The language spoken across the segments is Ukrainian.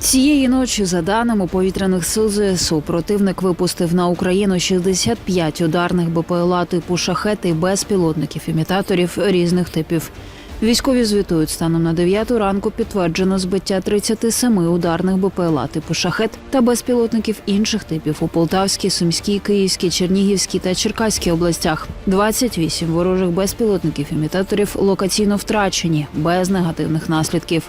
Цієї ночі, за даними повітряних сил ЗСУ, противник випустив на Україну 65 ударних БПЛА типу шахети безпілотників імітаторів різних типів. Військові звітують станом на 9 ранку підтверджено збиття 37 ударних БПЛА типу шахет та безпілотників інших типів у Полтавській, Сумській, Київській, Чернігівській та Черкаській областях. 28 ворожих безпілотників імітаторів локаційно втрачені без негативних наслідків.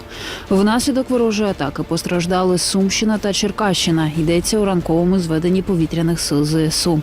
Внаслідок ворожої атаки постраждали Сумщина та Черкащина. Йдеться у ранковому зведенні повітряних сил ЗСУ.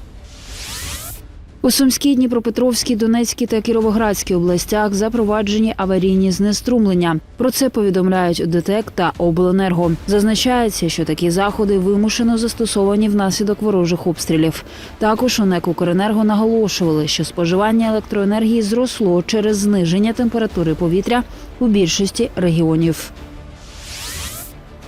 У Сумській, Дніпропетровській, Донецькій та Кіровоградській областях запроваджені аварійні знеструмлення. Про це повідомляють ДТЕК та Обленерго. Зазначається, що такі заходи вимушено застосовані внаслідок ворожих обстрілів. Також у НЕК «Укренерго» наголошували, що споживання електроенергії зросло через зниження температури повітря у більшості регіонів.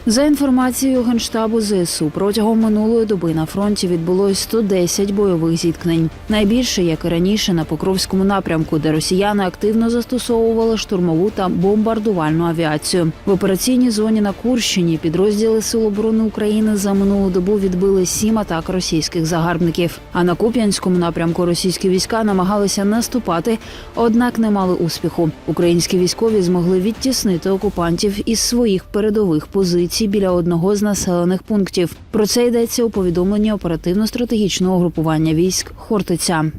За інформацією Генштабу ЗСУ, протягом минулої доби на фронті відбулось 110 бойових зіткнень. Найбільше, як і раніше, на Покровському напрямку, де росіяни активно застосовували штурмову та бомбардувальну авіацію. В операційній зоні на Курщині підрозділи Сил оборони України за минулу добу відбили сім атак російських загарбників. А на Куп'янському напрямку російські війська намагалися наступати, однак не мали успіху. Українські військові змогли відтіснити окупантів із своїх передових позицій біля одного з населених пунктів. Про це йдеться у повідомленні оперативно-стратегічного групування військ Хортиця.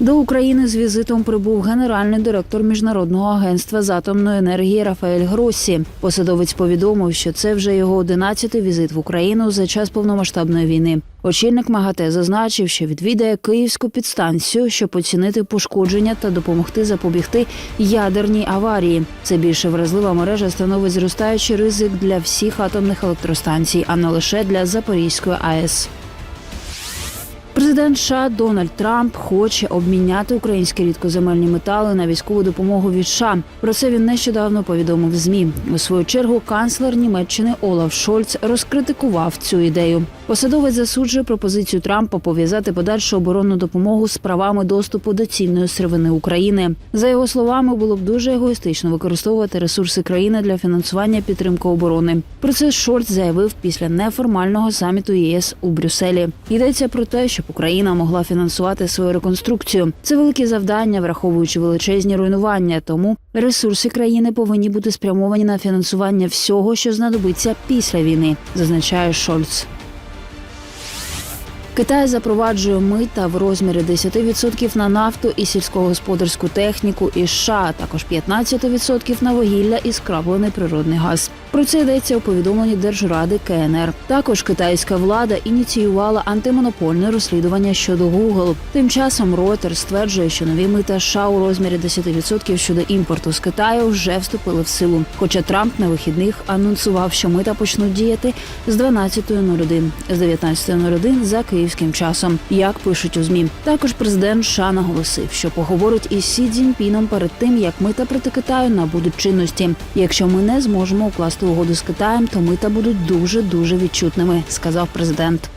До України з візитом прибув генеральний директор міжнародного агентства з атомної енергії Рафаель Гроссі. Посадовець повідомив, що це вже його 11-й візит в Україну за час повномасштабної війни. Очільник МАГАТЕ зазначив, що відвідає київську підстанцію, щоб оцінити пошкодження та допомогти запобігти ядерній аварії. Це більше вразлива мережа становить зростаючий ризик для всіх атомних електростанцій, а не лише для Запорізької АЕС. Президент США Дональд Трамп хоче обміняти українські рідкоземельні метали на військову допомогу від США. Про це він нещодавно повідомив змі. У свою чергу канцлер Німеччини Олаф Шольц розкритикував цю ідею. Посадовець засуджує пропозицію Трампа пов'язати подальшу оборонну допомогу з правами доступу до цінної сировини України. За його словами, було б дуже егоїстично використовувати ресурси країни для фінансування підтримки оборони. Про це Шольц заявив після неформального саміту ЄС у Брюсселі. Йдеться про те, щоб Україна могла фінансувати свою реконструкцію. Це велике завдання, враховуючи величезні руйнування. Тому ресурси країни повинні бути спрямовані на фінансування всього, що знадобиться після війни, зазначає Шольц. Китай запроваджує мита в розмірі 10% на нафту і сільськогосподарську техніку і США, а також 15% на вугілля і скраплений природний газ. Про це йдеться у повідомленні Держради КНР. Також китайська влада ініціювала антимонопольне розслідування щодо Google. Тим часом Reuters стверджує, що нові мита США у розмірі 10% щодо імпорту з Китаю вже вступили в силу. Хоча Трамп на вихідних анонсував, що мита почнуть діяти з 12.01, з 19.01 за київським часом. Як пишуть у змі, також президент США наголосив, що поговорить із Сі Цзіньпіном перед тим, як мита проти Китаю набудуть чинності. Якщо ми не зможемо укласти угоду з Китаєм, то мита будуть дуже дуже відчутними, сказав президент.